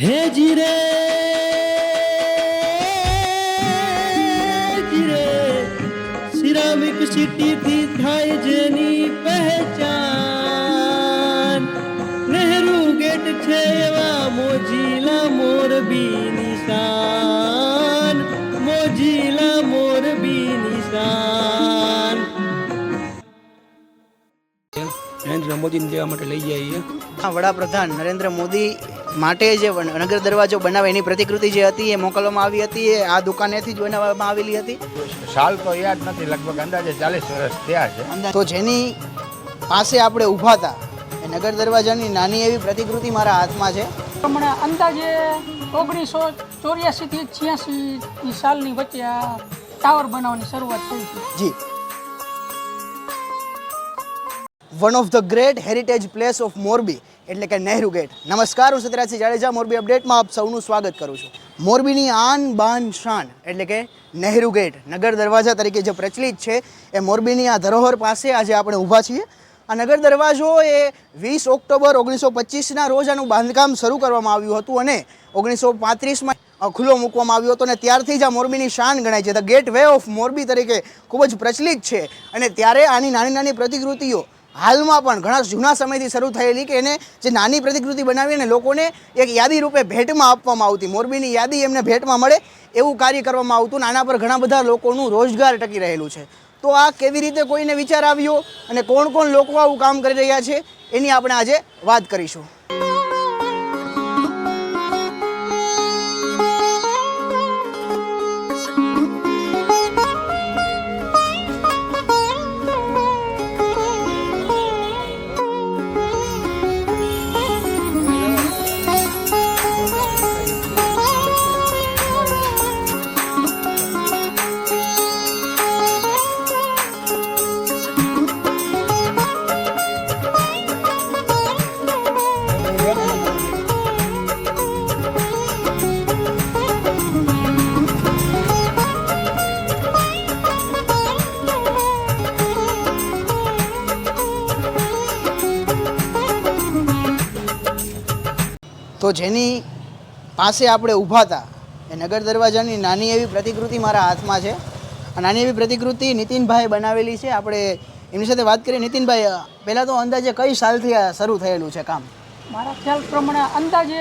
હે જીરે જીરે ceramic city થી થાય જેની પહેચાન. નહેરુ ગેટ છે એવા મોજીલા નરેન્દ્ર મોદીને લેવા માટે લઈ જઈએ આ વડાપ્રધાન નરેન્દ્ર મોદી માટે જે નગર દરવાજો બનાવે એની પ્રતિકૃતિ જે હતી એ મોકલવામાં આવી હતી એ આ દુકાનેથી જ બનાવવામાં આવેલી હતી. સાલ તો યાદ નથી લગભગ અંદાજે ચાલીસ વર્ષ થયા છે. તો જેની પાસે આપણે ઊભા હતા એ નગર દરવાજાની નાની એવી પ્રતિકૃતિ મારા હાથમાં છે. હમણાં અંદાજે ઓગણીસો ચોર્યાસીથી છ્યાસી સાલની વચ્ચે આ ટાવર બનાવવાની શરૂઆત થઈ છે. જી. One of the great heritage place of Morbi એટલે કે નહેરુ ગેટ નમસ્કાર, હું સત્યરાજસિંહ જાડેજા મોરબી અપડેટમાં આપ સૌનું સ્વાગત કરું છું. મોરબીની આન બાન શાન, એટલે કે નહેરુ ગેટ નગર દરવાજા તરીકે જે પ્રચલિત છે, એ મોરબીની આ ધરોહર પાસે આજે આપણે ઊભા છીએ. આ નગર દરવાજો એ વીસ ઓક્ટોબર ઓગણીસો પચીસના રોજ આનું બાંધકામ શરૂ કરવામાં આવ્યું હતું અને ઓગણીસો પાંત્રીસમાં ખુલ્લો મૂકવામાં આવ્યો હતો અને ત્યારથી જ આ મોરબીની શાન ગણાય છે. The gateway of Morbi તરીકે ખૂબ જ પ્રચલિત છે અને ત્યારે આની નાની નાની પ્રતિકૃતિઓ હાલમાં પણ ઘણા જૂના સમયથી શરૂ થયેલી કે એને જે નાની પ્રતિકૃતિ બનાવી અને લોકોને એક યાદી રૂપે ભેટમાં આપવામાં આવતી, મોરબીની યાદી એમને ભેટમાં મળે એવું કાર્ય કરવામાં આવતું નાના પર ઘણા બધા લોકોનું રોજગાર ટકી રહેલું છે. તો આ કેવી રીતે કોઈને વિચાર આવ્યો અને કોણ કોણ લોકો આવું કામ કરી રહ્યા છે એની આપણે આજે વાત કરીશું. તો જેની પાસે આપણે ઊભા હતા એ નગર દરવાજાની નાની એવી પ્રતિકૃતિ મારા હાથમાં છે. આ નાની એવી પ્રતિકૃતિ નીતિનભાઈ બનાવેલી છે. આપણે એમની સાથે વાત કરીએ. નીતિનભાઈ પહેલાં તો અંદાજે કઈ સાલથી આ શરૂ થયેલું છે કામ? મારા ખ્યાલ પ્રમાણે અંદાજે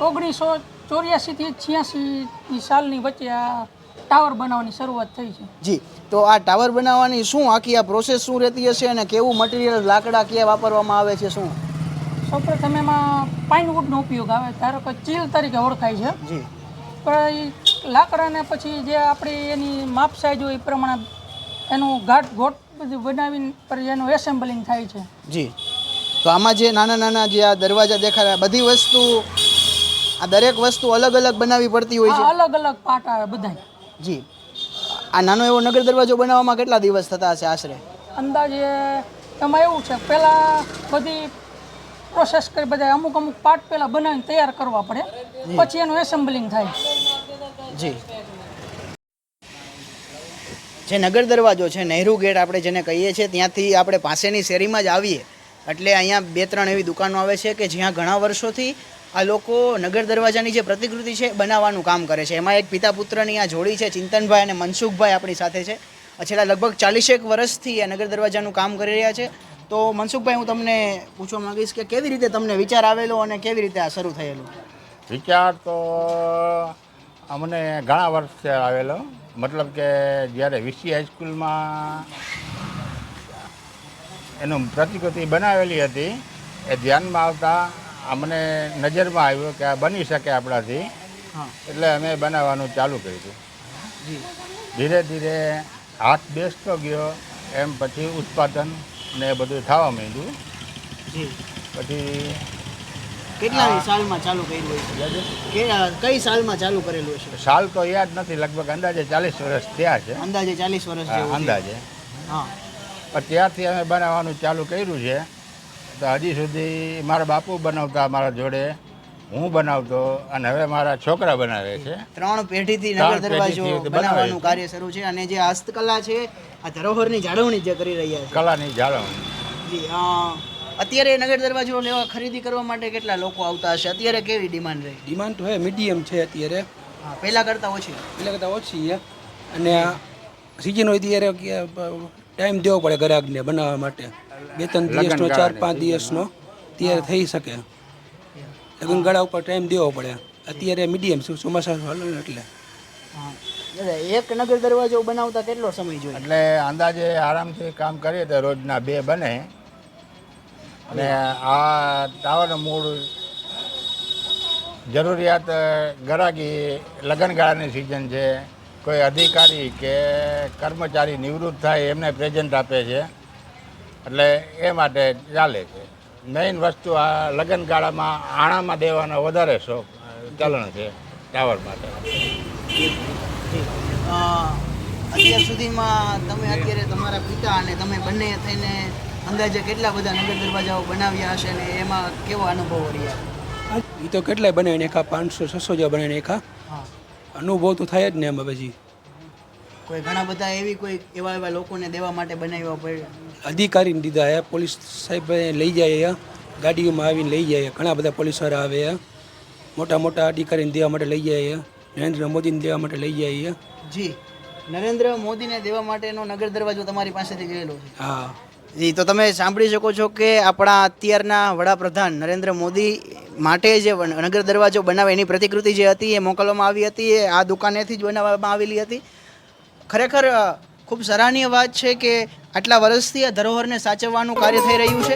ઓગણીસો ચોર્યાસીથી છ્યાસી સાલની વચ્ચે આ ટાવર બનાવવાની શરૂઆત થઈ છે. જી તો આ ટાવર બનાવવાની શું આખી આ પ્રોસેસ શું રહેતી હશે અને કેવું મટીરિયલ લાકડા ક્યાં વાપરવામાં આવે છે શું? સૌપ્રથમ એમાં પાઇનવુડનો ઉપયોગ આવે ધારો કે ચીલ તરીકે ઓળખાય છે. જી. પણ એ લાકડાને પછી જે આપણી એની માપ સાઈઝ હોય એ પ્રમાણે એનું ઘાટ ગોટ બધું બનાવીને પછી એનું એસેમ્બલિંગ થાય છે. જી. તો આમાં જે નાના નાના જે આ દરવાજા દેખાય બધી વસ્તુ આ દરેક વસ્તુ અલગ અલગ બનાવવી પડતી હોય છે? અલગ અલગ પાર્ટ આવે બધાય. જી. આ નાનો એવો નગર દરવાજો બનાવવામાં કેટલા દિવસ થતા હશે આશરે? અંદાજે એમાં એવું છે પહેલાં બધી પ્રોસેસ કરી બધા અમુક અમુક પાર્ટ પહેલાં બનાવીને તૈયાર કરવા પડે. પછી એનું એસેમ્બલિંગ થાય. જી. જે નગર દરવાજો છે નહેરુ ગેટ આપણે જેને કહીએ છીએ ત્યાંથી આપણે પાસેની શેરીમાં જ આવીએ. એટલે અહીંયા બે ત્રણ એવી દુકાનો આવે છે કે જ્યાં ઘણા વર્ષોથી આ લોકો નગર દરવાજાની જે પ્રતિકૃતિ છે બનાવવાનું કામ કરે છે. એમાં એક પિતા પુત્રની આ જોડી છે ચિંતનભાઈ અને મનસુખભાઈ આપણી સાથે છે. છેલ્લા લગભગ ચાલીસેક વર્ષથી આ નગર દરવાજાનું કામ કરી રહ્યા છે. તો મનસુખભાઈ હું તમને પૂછવા માંગીશ કે કેવી રીતે તમને વિચાર આવેલો અને કેવી રીતે આ શરૂ થયેલું? વિચાર તો અમને ઘણા વર્ષથી આવેલો. મતલબ કે જ્યારે વીસી હાઈસ્કૂલમાં એનું પ્રતિકૃતિ બનાવેલી હતી એ ધ્યાનમાં આવતા અમને નજરમાં આવ્યો કે આ બની શકે આપણાથી. હા. એટલે અમે બનાવવાનું ચાલુ કર્યું. ધીરે ધીરે હાથ બેસતો ગયો. એમ પછી ઉત્પાદન ને એ બધું થવા માંડ્યું. જી. પછી કેટલા સાલમાં ચાલુ કર્યું છે? કે કઈ સાલમાં ચાલુ કરેલું છે? સાલ તો યાદ નથી લગભગ અંદાજે ચાલીસ વર્ષ થયા છે. અંદાજે ચાલીસ વર્ષ. અંદાજે. હા. પણ ત્યારથી અમે બનાવવાનું ચાલુ કર્યું છે. તો હજી સુધી મારા બાપુ બનાવતા મારા જોડે હું બનાવતો અને હવે મારા છોકરા બનાવે છે. ત્રણ પેઢીથી નગર દરવાજો બનાવવાનું કાર્ય શરૂ છે અને જે હસ્તકલા છે આ ધરોહરની જાળવણી જે કરી રહ્યા છે. કલાની જાળવણી. જી અત્યારે નગર દરવાજો લેવા ખરીદી કરવા માટે કેટલા લોકો આવતા હશે? અત્યારે કેવી ડિમાન્ડ રહી? ડિમાન્ડ તો હે મીડિયમ છે અત્યારે. હા પહેલાં કરતાં ઓછી. પહેલાં કરતાં ઓછી છે અને આ સિઝન હોય ત્યારે ટાઈમ દેવો પડે ગ્રાહકને બનાવવા માટે. બે ત્રણ દિવસનો ચાર પાંચ દિવસનો. ત્યારે થઈ શકે. લગ્નગાળા ઉપર ટાઈમ દેવો પડે. અત્યારે મીડિયમ છે ચોમાસા હલન એટલે. હા. એક નગર દરવાજો બનાવતા કેટલો સમય જોઈએ? એટલે અંદાજે આરામથી કામ કરીએ તો રોજના બે બને. અને આ ટાવરનું મૂળ જરૂરિયાત ગરાગી લગ્નગાળાની સિઝન છે. કોઈ અધિકારી કે કર્મચારી નિવૃત્ત થાય એમને પ્રેઝન્ટ આપે છે. એટલે એ માટે ચાલે છે. મેઇન વસ્તુ આ લગ્નગાળામાં આણામાં દેવાનો વધારે શોખ ચલણ છે ટાવર માટે. અત્યાર સુધીમાં તમે અત્યારે તમારા પિતા અને તમે બંને થઈને અંદાજે કેટલા બધા નગર દરવાજાઓ બનાવ્યા હશે ને એમાં કેવો અનુભવ રહ્યા એ તો કેટલાય બને નાખા પાંચસો છસો જેવા બને એકા હા. અનુભવ તો થાય જ ને એમાં પછી. કોઈ ઘણા બધા એવી કોઈ એવા એવા લોકોને દેવા માટે બનાવ્યા પડ્યા. અધિકારીને દીધા હે પોલીસ સાહેબ લઈ જાય ગાડીઓમાં આવીને લઈ જાય ઘણા બધા પોલીસવાળા આવે મોટા મોટા અધિકારીને દેવા માટે લઈ જાય નરેન્દ્ર મોદીને દેવા માટે લઈ જાય જી નરેન્દ્ર મોદીને દેવા માટેનો નગર દરવાજો તમારી પાસેથી ગયેલો છે. હા. જી તો તમે સાંભળી શકો છો કે આપણા અત્યારના વડાપ્રધાન નરેન્દ્ર મોદી માટે જે નગર દરવાજો બનાવે એની પ્રતિકૃતિ જે હતી એ મોકલવામાં આવી હતી એ આ દુકાનેથી જ બનાવવામાં આવેલી હતી. ખરેખર ખૂબ સરાહનીય વાત છે કે આટલા વર્ષથી આ ધરોહરને સાચવવાનું કાર્ય થઈ રહ્યું છે.